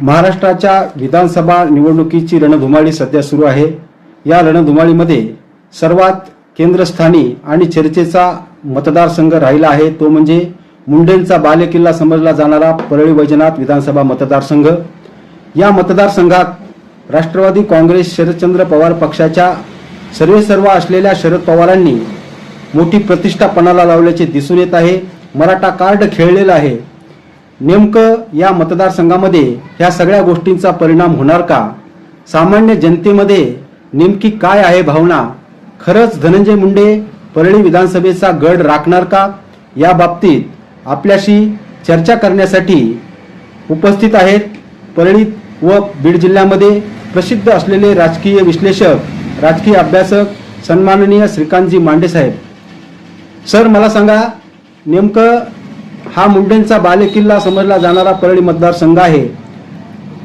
महाराष्ट्राच्या विधानसभा निवडणुकीची रणधुमाळी सध्या सुरू आहे. या रणधुमाळीमध्ये सर्वात केंद्रस्थानी आणि चर्चेचा मतदारसंघ राहिला आहे. तो म्हणजे मुंडेंचा बालेकिल्ला समजला जाणारा परळी वैजनाथ विधानसभा मतदारसंघ. या मतदारसंघात राष्ट्रवादी काँग्रेस शरदचंद्र पवार पक्षाच्या सर्वेसर्वा असलेल्या शरद पवारांनी मोठी प्रतिष्ठा पणाला लावल्याचे दिसून येत आहे. मराठा कार्ड खेळलेलं आहे. नेमकं या मतदारसंघामध्ये ह्या सगळ्या गोष्टींचा परिणाम होणार का? सामान्य जनतेमध्ये नेमकी काय आहे भावना? खरंच धनंजय मुंडे परळी विधानसभेचा गड राखणार का? या बाबतीत आपल्याशी चर्चा करण्यासाठी उपस्थित आहेत परळी व बीड जिल्ह्यामध्ये प्रसिद्ध असलेले राजकीय विश्लेषक राजकीय अभ्यासक सन्माननीय श्रीकांतजी मांडे साहेब. सर मला सांगा नेमकं हा मुंडेंचा बालेकिल्ला समजला जाणारा परळी मतदारसंघ आहे.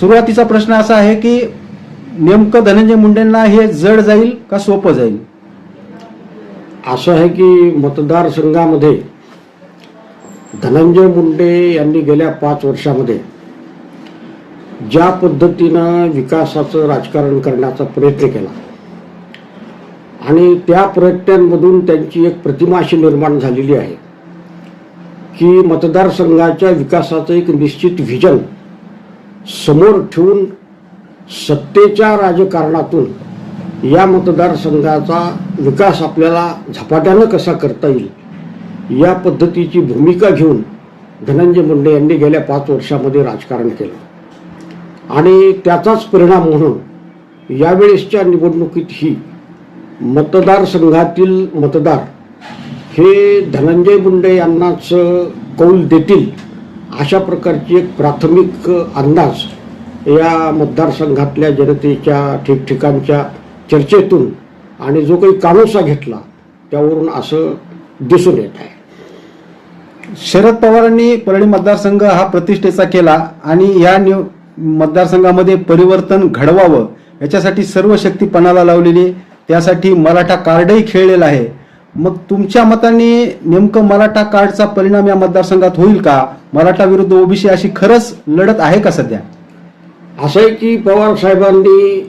सुरुवातीचा प्रश्न असा आहे की नेमकं धनंजय मुंडेंना हे जड जाईल का सोपं जाईल? असं आहे की मतदारसंघामध्ये धनंजय मुंडे यांनी गेल्या पाच वर्षामध्ये ज्या पद्धतीनं विकासाचं राजकारण करण्याचा प्रयत्न केला आणि त्या प्रयत्नांमधून त्यांची एक प्रतिमा अशी निर्माण झालेली आहे. की मतदारसंघाच्या विकासाचं एक निश्चित व्हिजन समोर ठेवून सत्तेच्या राजकारणातून या मतदारसंघाचा विकास आपल्याला झपाट्यानं कसा करता येईल या पद्धतीची भूमिका घेऊन धनंजय मुंडे यांनी गेल्या पाच वर्षामध्ये राजकारण केलं. आणि त्याचाच परिणाम म्हणून यावेळेसच्या निवडणुकीतही मतदारसंघातील मतदार हे धनंजय मुंडे यांनाच कौल देतील अशा प्रकारची एक प्राथमिक अंदाज या मतदारसंघातल्या जनतेच्या ठिकठिकाणच्या चर्चेतून आणि जो काही कानोसा घेतला त्यावरून असं दिसून येत आहे. शरद पवारांनी परळी मतदारसंघ हा प्रतिष्ठेचा केला आणि या निव मतदारसंघामध्ये परिवर्तन घडवावं याच्यासाठी सर्व शक्ती पणाला लावलेली त्यासाठी मराठा कार्डही खेळलेलं आहे. मग तुमच्या मताने नेमकं मराठा कार्डचा परिणाम या मतदारसंघात होईल का? मराठा विरुद्ध ओबीसी अशी खरंच लढत आहे का सध्या? असं आहे की पवार साहेबांनी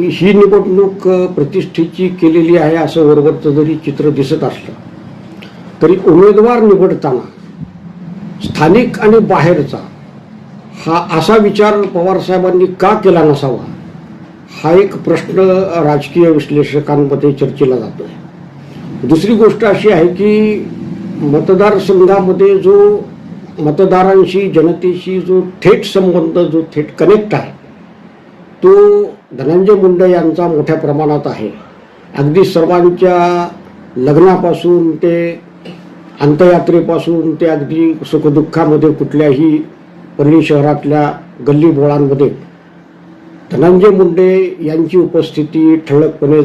ही निवडणूक प्रतिष्ठेची केलेली आहे असं वरवरचं जरी चित्र दिसत असलं तरी उमेदवार निवडताना स्थानिक आणि बाहेरचा हा असा विचार पवार साहेबांनी का केला नसावा? हा एक प्रश्न राजकीय विश्लेषकांमध्ये चर्चेला जातो आहे दुसरी गोष्ट अशी आहे की मतदारसंघामध्ये जो मतदारांशी जनतेशी जो थेट संबंध जो थेट कनेक्ट आहे तो धनंजय मुंडे यांचा मोठ्या प्रमाणात आहे. अगदी सर्वांच्या लग्नापासून ते अंतयात्रेपासून ते अगदी सुखदुःखामध्ये कुठल्याही परळी शहरातल्या गल्ली बोळांमध्ये धनंजय मुंडे यांची उपस्थिती ठळकपणे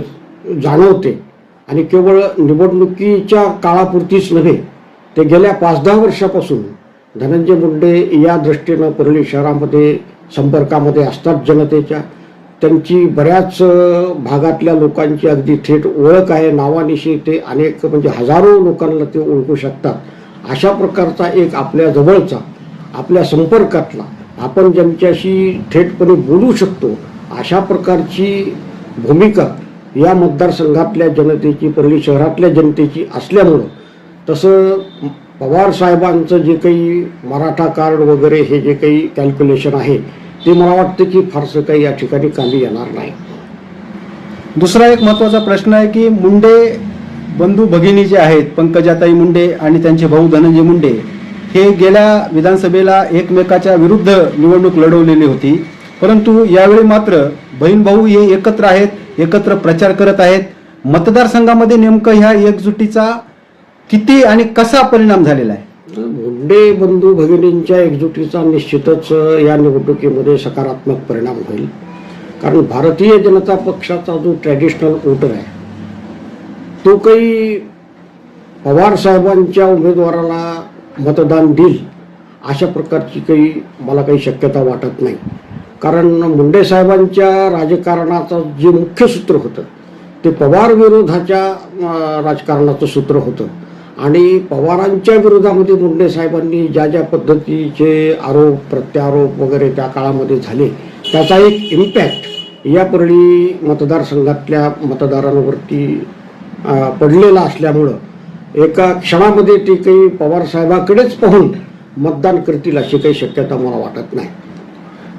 जाणवते. आणि केवळ निवडणुकीच्या काळापुरतीच नव्हे ते गेल्या पाच दहा वर्षापासून धनंजय मुंडे या दृष्टीनं परळी शहरामध्ये संपर्कामध्ये असतात जनतेच्या. त्यांची बऱ्याच भागातल्या लोकांची अगदी थेट ओळख आहे नावानिशी ते अनेक म्हणजे हजारो लोकांना ते ओळखू शकतात. अशा प्रकारचा एक आपल्या जवळचा आपल्या संपर्कातला आपण ज्यांच्याशी थेटपणे बोलू शकतो अशा प्रकारची भूमिका या मतदारसंघातल्या जनतेची परळी शहरातल्या जनतेची असल्यामुळं तसं पवार साहेबांचं जे काही मराठा कार्ड वगैरे हे जे काही कॅल्क्युलेशन आहे ते मला वाटतं की फारसं काही या ठिकाणी कामी येणार नाही. दुसरा एक महत्त्वाचा प्रश्न आहे की मुंडे बंधू भगिनी जे आहेत पंकजाताई मुंडे आणि त्यांचे भाऊ धनंजय मुंडे हे गेल्या विधानसभेला एकमेकाच्या विरुद्ध निवडणूक लढवलेली होती. परंतु यावेळी मात्र बहीण भाऊ हे एकत्र आहेत एकत्र प्रचार करत आहेत. मतदारसंघामध्ये नेमकं ह्या एकजुटीचा किती आणि कसा परिणाम झालेला आहे? मुंडे बंधू भगिनींच्या एकजुटीचा निश्चितच या निवडणुकीमध्ये सकारात्मक परिणाम होईल. कारण भारतीय जनता पक्षाचा जो ट्रॅडिशनल वोटर आहे तो काही पवार साहेबांच्या उमेदवाराला मतदान देईल अशा प्रकारची काही मला काही शक्यता वाटत नाही. कारण मुंडे साहेबांच्या राजकारणाचं जे मुख्य सूत्र होतं ते पवार विरोधाच्या राजकारणाचं सूत्र होतं. आणि पवारांच्या विरोधामध्ये मुंडे साहेबांनी ज्या ज्या पद्धतीचे आरोप प्रत्यारोप वगैरे त्या काळामध्ये झाले त्याचा एक इम्पॅक्ट या परळी मतदारसंघातल्या मतदारांवरती पडलेला असल्यामुळं एका क्षणामध्ये ते काही पवार साहेबाकडेच पाहून मतदान करतील अशी काही शक्यता मला वाटत नाही.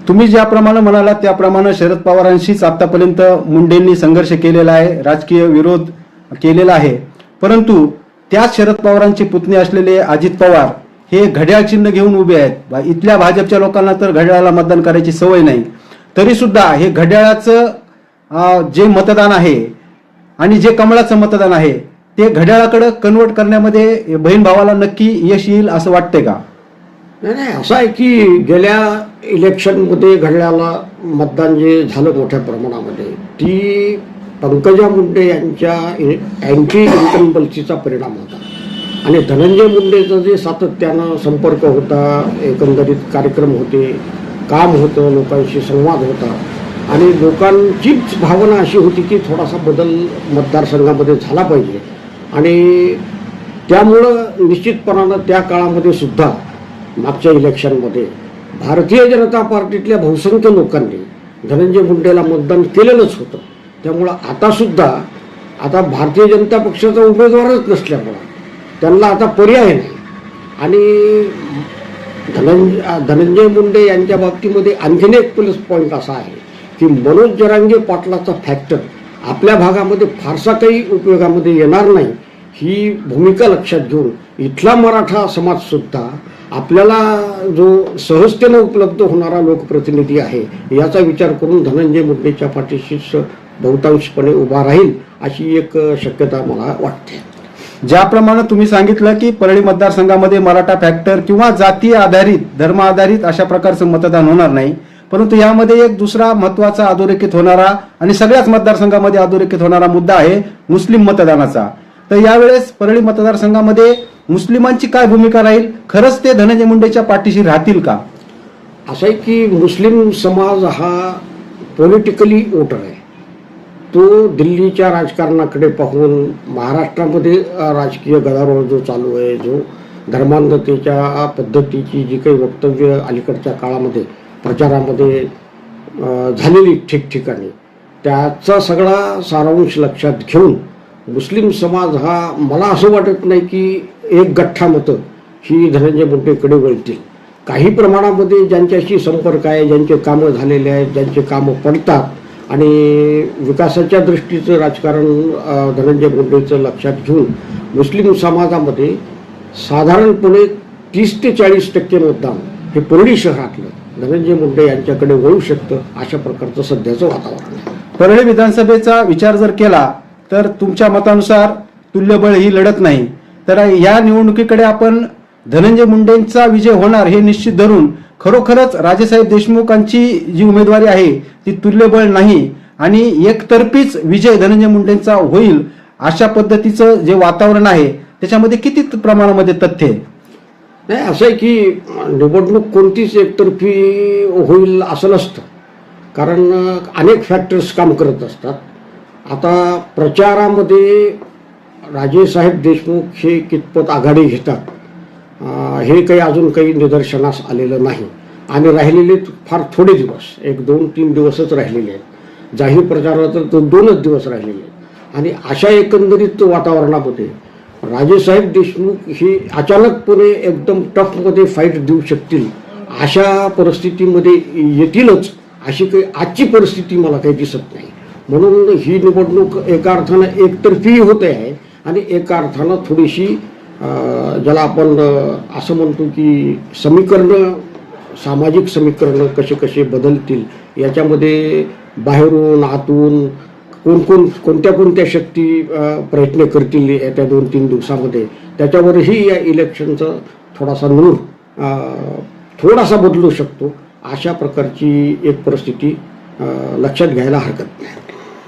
तुम्ही ज्याप्रमाणे म्हणाला त्याप्रमाणे शरद पवारांशीच आतापर्यंत मुंडेंनी संघर्ष केलेला आहे राजकीय विरोध केलेला आहे. परंतु त्याच शरद पवारांचे पुतणे असलेले अजित पवार हे घड्याळ चिन्ह घेऊन उभे आहेत. बा- इथल्या भाजपच्या लोकांना तर घड्याळाला मतदान करायची सवय नाही. तरी सुद्धा हे घड्याळाचं जे मतदान आहे आणि जे कमळाचं मतदान आहे ते घड्याळाकडे कन्वर्ट करण्यामध्ये बहीण भावाला नक्की यश येईल असं वाटतंय का? नाही नाही असं आहे की गेल्या इलेक्शनमध्ये घडल्याला मतदान जे झालं मोठ्या प्रमाणामध्ये ती पंकजा मुंडे यांच्या अँटी इन्कम्बल्सीचा परिणाम होता. आणि धनंजय मुंडेचं जे सातत्यानं संपर्क होता एकंदरीत कार्यक्रम होते काम होतं लोकांशी संवाद होता आणि लोकांचीच भावना अशी होती की थोडासा बदल मतदारसंघामध्ये झाला पाहिजे. आणि त्यामुळं निश्चितपणानं त्या काळामध्ये सुद्धा मागच्या इलेक्शनमध्ये भारतीय जनता पार्टीतल्या बहुसंख्य लोकांनी धनंजय मुंडेला मतदान केलेलंच होतं. त्यामुळं आतासुद्धा आता भारतीय जनता पक्षाचा उमेदवारच नसल्यामुळं त्यांना आता पर्याय नाही. आणि धनंजय धनंजय मुंडे यांच्या बाबतीमध्ये आणखीन एक प्लस पॉईंट असा आहे की मनोज जरांगे पाटलाचा फॅक्टर आपल्या भागामध्ये फारसा काही उपयोगामध्ये येणार नाही. ही भूमिका लक्षात घेऊन इथला मराठा समाजसुद्धा आपल्याला जो सहजतेनं उपलब्ध होणारा लोकप्रतिनिधी आहे याचा विचार करून धनंजय मुंडेच्या पाठीशी बहुतांशपणे उभा राहील अशी एक शक्यता मला वाटते. ज्याप्रमाणे तुम्ही सांगितलं की परळी मतदारसंघामध्ये मराठा फॅक्टर किंवा जातीय आधारित धर्म आधारित अशा प्रकारचं मतदान होणार नाही. परंतु यामध्ये एक दुसरा महत्त्वाचा अधोरेखित होणारा आणि सगळ्याच मतदारसंघामध्ये अधोरेखित होणारा मुद्दा आहे मुस्लिम मतदानाचा. तर यावेळेस परळी मतदारसंघामध्ये मुस्लिमांची काय भूमिका राहील? खरंच ते धनंजय मुंडेच्या पाठीशी राहतील का? असं आहे की मुस्लिम समाज हा पॉलिटिकली वोटर आहे. तो दिल्लीच्या राजकारणाकडे पाहून महाराष्ट्रामध्ये राजकीय गदारोळ जो चालू आहे जो धर्मांधतेच्या पद्धतीची जी काही वक्तव्य अलीकडच्या काळामध्ये प्रचारामध्ये झालेली ठिकठिकाणी त्याचा सगळा सारांश लक्षात घेऊन मुस्लिम समाज हा मला असं वाटत नाही की एक गठ्ठा मतं ही धनंजय मुंडेकडे वळतील. काही प्रमाणामध्ये ज्यांच्याशी संपर्क आहे ज्यांचे कामं झालेले आहेत ज्यांचे कामं पडतात आणि विकासाच्या दृष्टीचं राजकारण धनंजय मुंडेचं लक्षात घेऊन मुस्लिम समाजामध्ये साधारणपणे तीस ते चाळीस टक्के मतदान हे परळी शहरातलं धनंजय मुंडे यांच्याकडे वळू शकतं अशा प्रकारचं सध्याचं वातावरण आहे. परळी विधानसभेचा विचार जर केला तर तुमच्या मतानुसार तुल्यबळ ही लढत नाही. तर या निवडणुकीकडे आपण धनंजय मुंडेंचा विजय होणार हे निश्चित धरून खरोखरच राजेसाहेब देशमुखांची जी उमेदवारी आहे ती तुल्यबळ नाही आणि एकतर्फीच विजय धनंजय मुंडेंचा होईल अशा पद्धतीचं जे वातावरण आहे त्याच्यामध्ये किती प्रमाणामध्ये तथ्य आहे? नाही असं आहे की निवडणूक कोणतीच एकतर्फी होईल असं नसतं. कारण अनेक फॅक्टर्स काम करत असतात. आता प्रचारामध्ये राजेसाहेब देशमुख हे कितपत आघाडी घेतात हे काही अजून काही निदर्शनास आलेलं नाही. आणि राहिलेले फार थोडे दिवस एक दोन तीन दिवसच राहिलेले आहेत. जाहीर प्रचारात तर दोनच दिवस राहिलेले आहेत. आणि अशा एकंदरीत वातावरणामध्ये राजेसाहेब देशमुख हे अचानकपणे एकदम टफमध्ये फाईट देऊ शकतील अशा परिस्थितीमध्ये येतीलच अशी काही आजची परिस्थिती मला काही दिसत नाही. म्हणून ही निवडणूक एका अर्थानं एकतर्फी होते आहे आणि एका अर्थानं थोडीशी ज्याला आपण असं म्हणतो की समीकरणं सामाजिक समीकरणं कसे कसे बदलतील याच्यामध्ये बाहेरून आतून कोण कोण कोणत्या कोणत्या शक्ती प्रयत्न करतील येत्या दोन तीन दिवसामध्ये त्याच्यावरही या इलेक्शनचा थोडासा नूर थोडासा बदलू शकतो अशा प्रकारची एक परिस्थिती लक्षात घ्यायला हरकत नाही.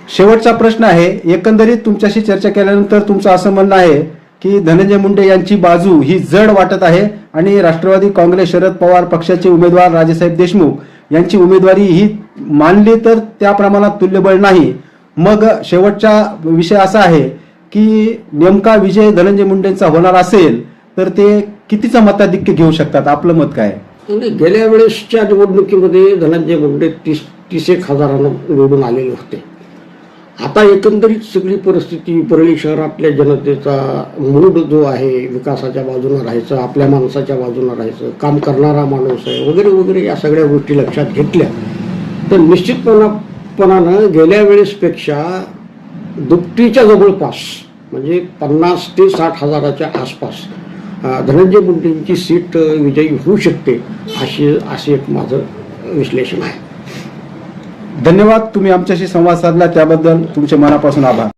शेवटचा प्रश्न आहे एकंदरीत तुमच्याशी चर्चा केल्यानंतर तुमचं असं म्हणणं आहे की धनंजय मुंडे यांची बाजू ही जड वाटत आहे आणि राष्ट्रवादी काँग्रेस शरद पवार पक्षाचे उमेदवार राजेसाहेब देशमुख यांची उमेदवारी ही मानली तर त्या प्रमाणात तुल्यबळ नाही. मग शेवटचा विषय असा आहे की नेमका विजय धनंजय मुंडेंचा होणार असेल तर ते कितीचं मताधिक्य घेऊ शकतात? आपलं मत काय? गेल्या वेळेसच्या निवडणुकीमध्ये धनंजय मुंडे तीस तीस एक हजारानं निवडून आलेले होते. आता एकंदरीत सगळी परिस्थिती परळी शहरातल्या जनतेचा मूड जो आहे विकासाच्या बाजूनं राहायचं आपल्या माणसाच्या बाजूनं राहायचं काम करणारा माणूस आहे वगैरे वगैरे या सगळ्या गोष्टी लक्षात घेतल्या तर निश्चितपणापणानं गेल्या वेळेसपेक्षा दुपटीच्या जवळपास म्हणजे पन्नास ते साठ हजाराच्या आसपास धनंजय मुंडेंची सीट विजयी होऊ शकते अशी असे एक माझं विश्लेषण आहे. धन्यवाद. तुम्ही आमच्याशी संवाद साधला त्याबद्दल तुमचे मनापासून आभार.